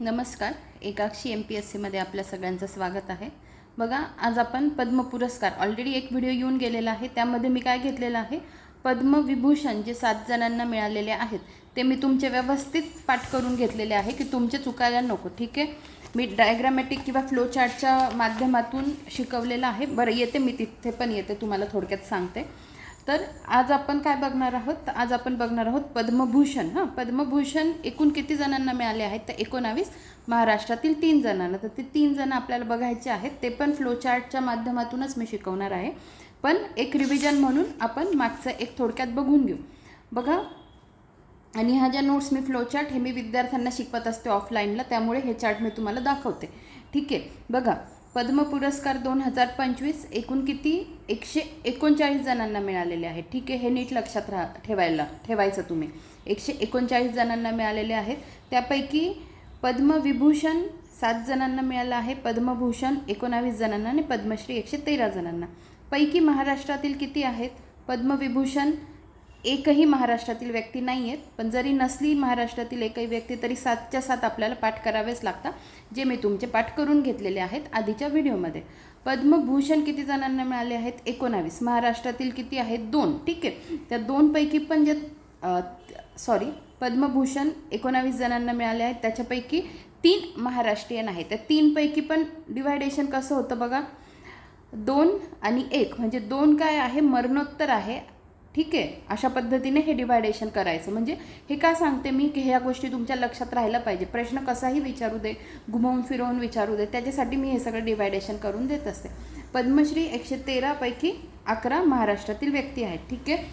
नमस्कार एकाक्षी M P S सीमध्ये आपल्या सगळ्यांचं स्वागत आहे. बघा आज आपण पद्म पुरस्कार ऑलरेडी एक व्हिडिओ येऊन गेलेला आहे त्यामध्ये मी काय घेतलेलं आहे? पद्मविभूषण जे सात जणांना मिळालेले आहेत ते मी तुमचे व्यवस्थित पाठ करून घेतलेले आहे की तुमचे चुकायला नको ठीक आहे? मी डायग्रामॅटिक किंवा फ्लोचार्टच्या माध्यमातून शिकवलेलं आहे. बरं येते मी तिथे पण येते तुम्हाला थोडक्यात सांगते. तर आज आपण काय बघणार आहोत? आज आपण बघणार आहोत पद्मभूषण. हां पद्मभूषण एकूण किती जणांना मिळाले आहेत? तर एकोणावीस. महाराष्ट्रातील तीन जणांना. तर ते तीन जण आपल्याला बघायचे आहेत. ते पण फ्लोचार्टच्या माध्यमातूनच मी शिकवणार आहे. पण एक रिव्हिजन म्हणून आपण मागचं एक थोडक्यात बघून घेऊ. बघा. आणि ह्या ज्या नोट्स मी फ्लोचार्ट हे मी विद्यार्थ्यांना शिकवत असते ऑफलाईनला त्यामुळे हे चार्ट मी तुम्हाला दाखवते. ठीक आहे. बघा. पद्म पुरस्कार दोन हजार पंचवीस एकूण किती? एकशे एकोणचाळीस जणांना मिळालेले आहेत. ठीक आहे हे नीट लक्षात राहा ठेवायला ठेवायचं तुम्ही. एकशे एकोणचाळीस जणांना मिळालेले आहेत. त्यापैकी पद्मविभूषण सात जणांना मिळालं आहे. पद्मभूषण एकोणावीस जणांना आणि पद्मश्री एकशे तेरा जणांना. पैकी महाराष्ट्रातील किती आहेत? पद्मविभूषण एकही महाराष्ट्रातील व्यक्ती नाही आहेत पण जरी नसली महाराष्ट्रातील एकही व्यक्ती तरी सातच्या सात आपल्याला पाठ करावेच लागतात जे मी तुमचे पाठ करून घेतलेले आहेत आधीच्या व्हिडिओमध्ये. पद्मभूषण किती जणांना मिळाले आहेत? एकोणावीस. महाराष्ट्रातील किती आहेत? दोन. ठीक आहे. त्या दोनपैकी पण जे सॉरी पद्मभूषण एकोणावीस जणांना मिळाले आहेत त्याच्यापैकी तीन महाराष्ट्रीयन आहेत. त्या तीनपैकी पण डिवायडेशन कसं होतं बघा? दोन आणि एक. म्हणजे दोन काय आहे? मरणोत्तर आहे. ठीक आहे? अशा पद्धतीने हे डिवायडेशन करायचं. म्हणजे हे का सांगते मी? की ह्या गोष्टी तुमच्या लक्षात राहिल्या पाहिजे. प्रश्न कसाही विचारू दे घुमवून फिरवून विचारू दे. त्याच्यासाठी मी हे सगळं डिवायडेशन करून देत असते. पद्मश्री एकशे तेरापैकी अकरा महाराष्ट्रातील व्यक्ती आहेत. ठीक आहे?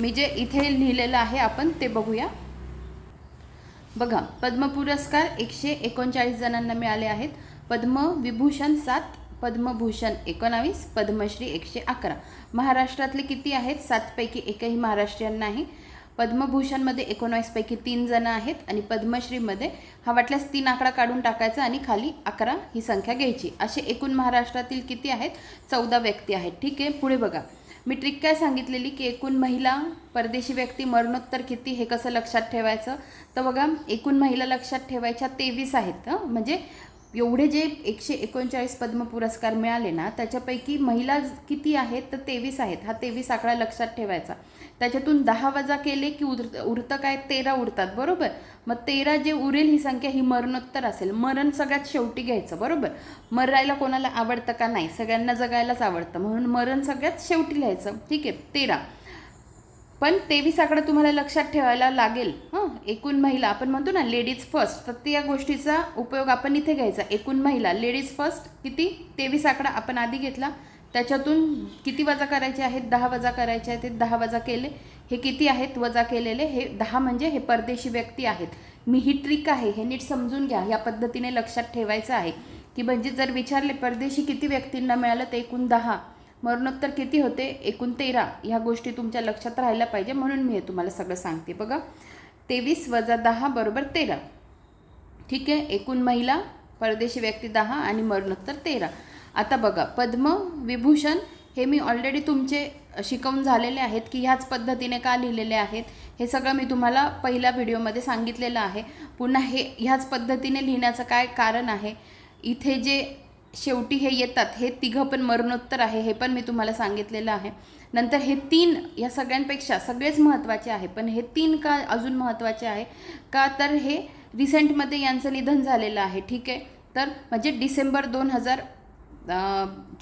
मी जे इथे लिहिलेलं आहे आपण ते बघूया. बघा पद्म पुरस्कार एकशे एकोणचाळीस जणांना मिळाले आहेत. पद्मविभूषण सात पद्मभूषण एकोणावीस पद्मश्री एकशे अकरा. महाराष्ट्रातले किती आहेत? सातपैकी एकही महाराष्ट्रीयन नाही. पद्मभूषणमध्ये एकोणावीसपैकी तीन जणं आहेत आणि पद्मश्रीमध्ये हा वाटल्यास तीन आकडा काढून टाकायचा आणि खाली अकरा ही संख्या घ्यायची. असे एकूण महाराष्ट्रातील किती आहेत? चौदा व्यक्ती आहेत. ठीक आहे पुढे बघा. मी ट्रिक काय सांगितलेली? की एकूण महिला परदेशी व्यक्ती मरणोत्तर किती? हे कसं लक्षात ठेवायचं? तर बघा एकूण महिला लक्षात ठेवायच्या तेवीस आहेत हं. म्हणजे एवढे जे एकशे एकोणचाळीस पद्म पुरस्कार मिळाले ना त्याच्यापैकी महिला किती आहेत तर तेवीस आहेत. हा तेवीस आकडा लक्षात ठेवायचा. त्याच्यातून दहा वजा केले की उर उरतं काय? तेरा उरतात. बरोबर? मग तेरा जे उरेल ही संख्या ही मरणोत्तर असेल. मरण सगळ्यात शेवटी घ्यायचं. बरोबर? मरायला कोणाला आवडतं का? नाही. सगळ्यांना जगायलाच आवडतं. म्हणून मरण सगळ्यात शेवटी लिहायचं. ठीक आहे? तेरा. पण तेवीस आकडा तुम्हाला लक्षात ठेवायला लागेल. हां एकूण महिला आपण म्हणतो ना लेडीज फर्स्ट तर त्या गोष्टीचा उपयोग आपण इथे घ्यायचा. एकूण महिला लेडीज फर्स्ट किती? तेवीस आकडा आपण आधी घेतला. त्याच्यातून किती वजा करायचे आहेत? दहा वजा करायचे आहेत ते दहा वजा केले. हे किती आहेत? वजा केलेले. हे दहा म्हणजे हे परदेशी व्यक्ती आहेत. मी ही ट्रिक आहे हे नीट समजून घ्या. या पद्धतीने लक्षात ठेवायचं आहे. की म्हणजे जर विचारले परदेशी किती व्यक्तींना मिळालं? तर एकूण दहा. मरणोत्तर किती होते? एकूण तेरा ह्या गोष्टी तुमच्या लक्षात राहायला पाहिजे म्हणून मी हे तुम्हाला सगळं सांगते. बघा तेवीस वजा दहा बरोबर तेरा. ठीक आहे? एकूण महिला परदेशी व्यक्ती दहा आणि मरणोत्तर तेरा. आता बघा पद्म विभूषण हे मी ऑलरेडी तुमचे शिकवून झालेले आहेत की ह्याच पद्धतीने का लिहिलेले आहेत? हे सगळं मी तुम्हाला पहिल्या व्हिडिओमध्ये सांगितलेलं आहे. पुन्हा हे ह्याच पद्धतीने लिहिण्याचं काय कारण आहे? इथे जे शेवटी हे येतात. हे तिघं पण मरणोत्तर आहे हे पण मी तुम्हाला सांगितलेलं आहे. नंतर हे तीन या सगळ्यांपेक्षा सगळेच महत्त्वाचे आहे पण हे तीन का अजून महत्त्वाचे आहे? का तर हे रिसेंटमध्ये यांचं निधन झालेलं आहे ठीक आहे? तर म्हणजे डिसेंबर दोन हजार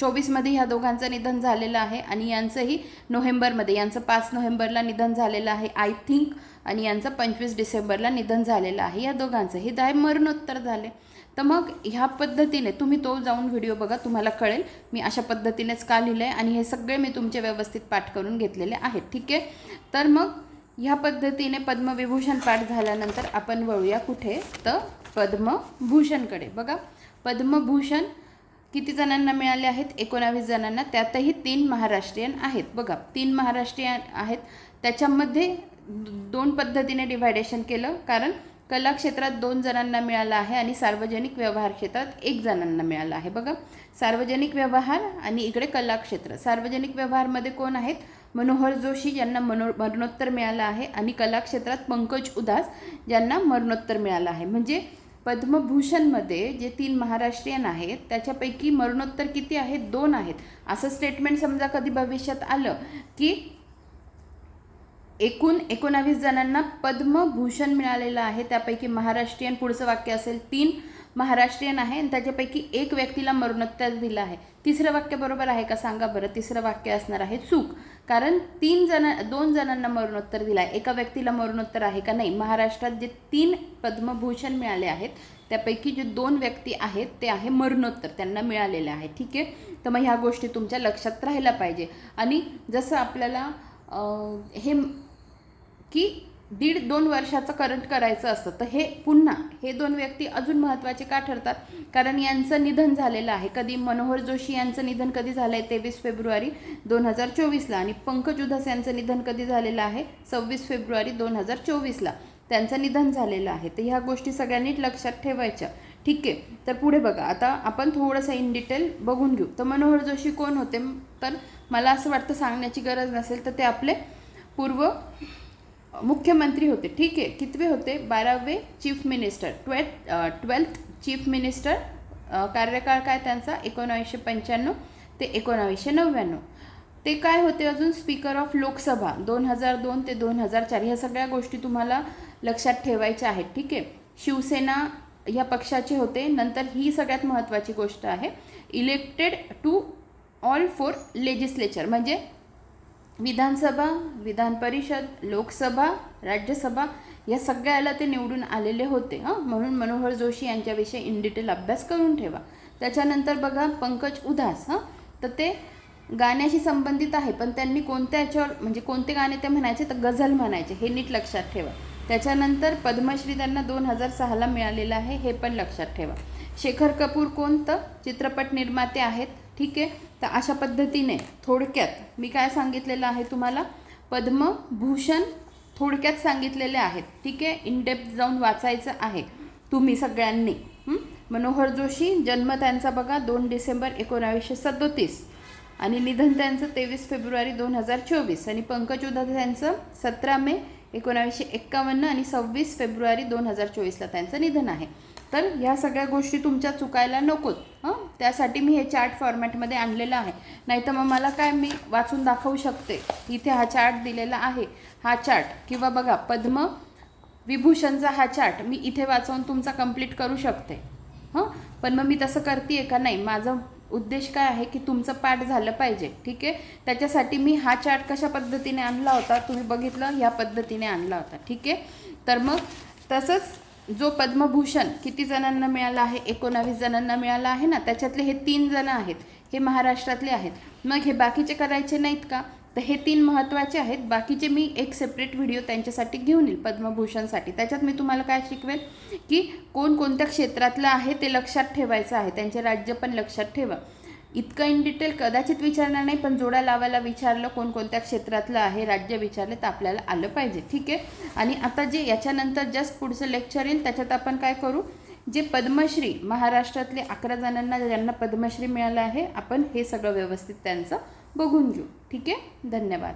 चोवीसमध्ये ह्या दोघांचं निधन झालेलं आहे आणि यांचंही नोव्हेंबरमध्ये यांचं पाच नोव्हेंबरला निधन झालेलं आहे आय थिंक आणि यांचं पंचवीस डिसेंबरला निधन झालेलं आहे या दोघांचं. हे दाय मरणोत्तर झाले. तर मग ह्या पद्धतीने तुम्ही तो जाऊन व्हिडिओ बघा तुम्हाला कळेल. मी अशा पद्धतीनेच का लिहिलं आहे आणि हे सगळे मी तुमचे व्यवस्थित पाठ करून घेतलेले आहेत ठीक आहे? तर मग ह्या पद्धतीने पद्मविभूषण पाठ झाल्यानंतर आपण वळूया कुठे? तर पद्मभूषणकडे. बघा पद्मभूषण किती जणांना मिळाले आहेत? एकोणावीस जणांना. त्यातही तीन महाराष्ट्रीयन आहेत. बघा तीन महाराष्ट्रीयन आहेत. त्याच्यामध्ये दोन पद्धतीने डिव्हायडेशन केलं. कारण कला क्षेत्रात दोन जणांना मिळाला आहे आणि सार्वजनिक व्यवहार क्षेत्रात एक जणांना मिळाला आहे. बघा सार्वजनिक व्यवहार आणि इकडे कला क्षेत्र. सार्वजनिक व्यवहारमध्ये कोण आहेत? मनोहर जोशी यांना मनो मरणोत्तर मिळालं आहे आणि कला क्षेत्रात पंकज उदास यांना मरणोत्तर मिळालं आहे. म्हणजे पद्मभूषणमध्ये जे तीन महाराष्ट्रीयन आहेत त्याच्यापैकी मरणोत्तर किती आहेत? दोन आहेत. असं स्टेटमेंट समजा कधी भविष्यात आलं की एकूण एकोणावीस जणांना पद्मभूषण मिळालेलं आहे. त्यापैकी महाराष्ट्रीयन पुढचं वाक्य असेल तीन महाराष्ट्रीयन आहे आणि त्याच्यापैकी एक व्यक्तीला मरणोत्तर दिलं आहे. तिसरं वाक्य बरोबर आहे का सांगा बरं. तिसरं वाक्य असणार आहे चूक. कारण तीन जण दोन जणांना मरणोत्तर दिलं आहे. एका व्यक्तीला मरणोत्तर आहे का नाही? महाराष्ट्रात जे तीन पद्मभूषण मिळाले आहेत त्यापैकी जे दोन व्यक्ती आहेत ते आहे मरणोत्तर. त्यांना मिळालेले आहे. ठीक आहे? तर मग ह्या गोष्टी तुमच्या लक्षात राहायला पाहिजे. आणि जसं आपल्याला हे की दीड दोन वर्षाचं करंट करायचं असतं. तर हे पुन्हा हे दोन व्यक्ती अजून महत्त्वाचे का ठरतात? कारण यांचं निधन झालेलं आहे. कधी मनोहर जोशी यांचं निधन कधी झालं आहे तेवीस फेब्रुवारी दोन हजार चोवीसला. आणि पंकज उधास यांचं निधन कधी झालेलं आहे? सव्वीस फेब्रुवारी दोन हजार चोवीसला. त्यांचं निधन झालेलं आहे. तर ह्या गोष्टी सगळ्यांनी लक्षात ठेवायच्या. ठीक आहे. तर पुढे बघा. आता आपण थोडंसं इन डिटेल बघून घेऊ. तर मनोहर जोशी कोण होते? तर मला असं वाटतं सांगण्याची गरज नसेल तर ते आपले पूर्व मुख्यमंत्री होते. ठीक आहे. कितवे होते? बारावे chief minister. Twelfth twelfth chief minister कार्यकाळ काय त्यांचा? एकोणावीसशे पंच्याण्णव ते एकोणावीसशे नव्याण्णव. ते काय होते अजून? Speaker of Lok Sabha. दोन हजार दोन ते दोन हजार चार. ह्या सगळ्या गोष्टी तुम्हाला लक्षात ठेवायच्या आहेत. ठीक आहे. शिवसेना ह्या पक्षाचे होते. नंतर ही सगळ्यात महत्त्वाची गोष्ट आहे. Elected to all four legislature म्हणजे विधानसभा विधान परिषद लोकसभा राज्यसभा या सगळ्याला ते निवडून आलेले होते हां? म्हणून मनोहर जोशी यांच्याविषयी इन डिटेल अभ्यास करून ठेवा. त्याच्यानंतर बघा पंकज उधास हां? तर ते गाण्याशी संबंधित आहे पण त्यांनी कोणत्या याच्यावर म्हणजे कोणते गाणे ते म्हणायचे? तर गझल म्हणायचे हे नीट लक्षात ठेवा. त्याच्यानंतर पद्मश्री त्यांना दोन हजार सहाला मिळालेलं आहे हे पण लक्षात ठेवा. शेखर कपूर कोणतं? चित्रपट निर्माते आहेत. ठीक आहे? तर अशा पद्धतीने थोडक्यात मी काय सांगितलेलं आहे तुम्हाला? पद्मभूषण थोडक्यात सांगितलेले आहेत. ठीक आहे? इनडेप्थ जाऊन वाचायचं आहे. तुम्ही सगळ्यांनी मनोहर जोशी जन्म त्यांचा बघा दोन डिसेंबर एकोणावीसशे सदोतीस. आणि निधन त्यांचं तेवीस फेब्रुवारी दोन हजार चोवीस. आणि पंकज उधास त्यांचं सतरा मे एकोणावीसशे एक्कावन्न आणि सव्वीस फेब्रुवारी दोन हजार चोवीसला त्यांचं निधन आहे. तर ह्या सगळ्या गोष्टी तुमच्या चुकायला नकोत. हं? त्यासाठी मी हे चार्ट फॉर्मॅटमध्ये आणलेलं आहे. नाही तर मग मला काय मी वाचून दाखवू शकते? इथे हा चार्ट दिलेला आहे. हा चार्ट. किंवा बघा पद्म विभूषणचा हा चार्ट मी इथे वाचवून तुमचा कंप्लीट करू शकते. हं? पण मग मी तसं करते का नाही? माझं उद्देश काय आहे की तुमचं पाठ झालं पाहिजे. ठीक आहे? त्याच्यासाठी मी हा चार्ट कशा पद्धतीने आणला होता? तुम्ही बघितलं? ह्या पद्धतीने आणला होता. ठीक आहे? तर मग तसंच जो पद्मभूषण किती जणांना मिळाला आहे? एकोणावीस जणांना मिळाला आहे ना? त्याच्यातले हे तीन जण आहेत. हे महाराष्ट्रातले आहेत. मग हे बाकीचे करायचे नाहीत का? तर हे तीन महत्त्वाचे आहेत. बाकीचे मी एक सेपरेट व्हिडिओ त्यांच्यासाठी घेऊन येईल पद्मभूषणसाठी. त्याच्यात मी तुम्हाला काय शिकवेल की कोण कोणत्या क्षेत्रातलं आहे ते लक्षात ठेवायचं आहे. त्यांचे राज्य पण लक्षात ठेवा. इतकं इन डिटेल कदाचित विचारणार नाही पण जोड्या लावायला विचारलं कोणकोणत्या क्षेत्रातलं आहे राज्य विचारलं तर आपल्याला आलं पाहिजे ठीक आहे? आणि आता जे याच्यानंतर जस्ट पुढचं लेक्चर येईल त्याच्यात आपण काय करू? जे पद्मश्री महाराष्ट्रातले अकरा जणांना ज्यांना पद्मश्री मिळालं आहे आपण हे सगळं व्यवस्थित त्यांचं बघून घेऊ ठीक आहे? धन्यवाद.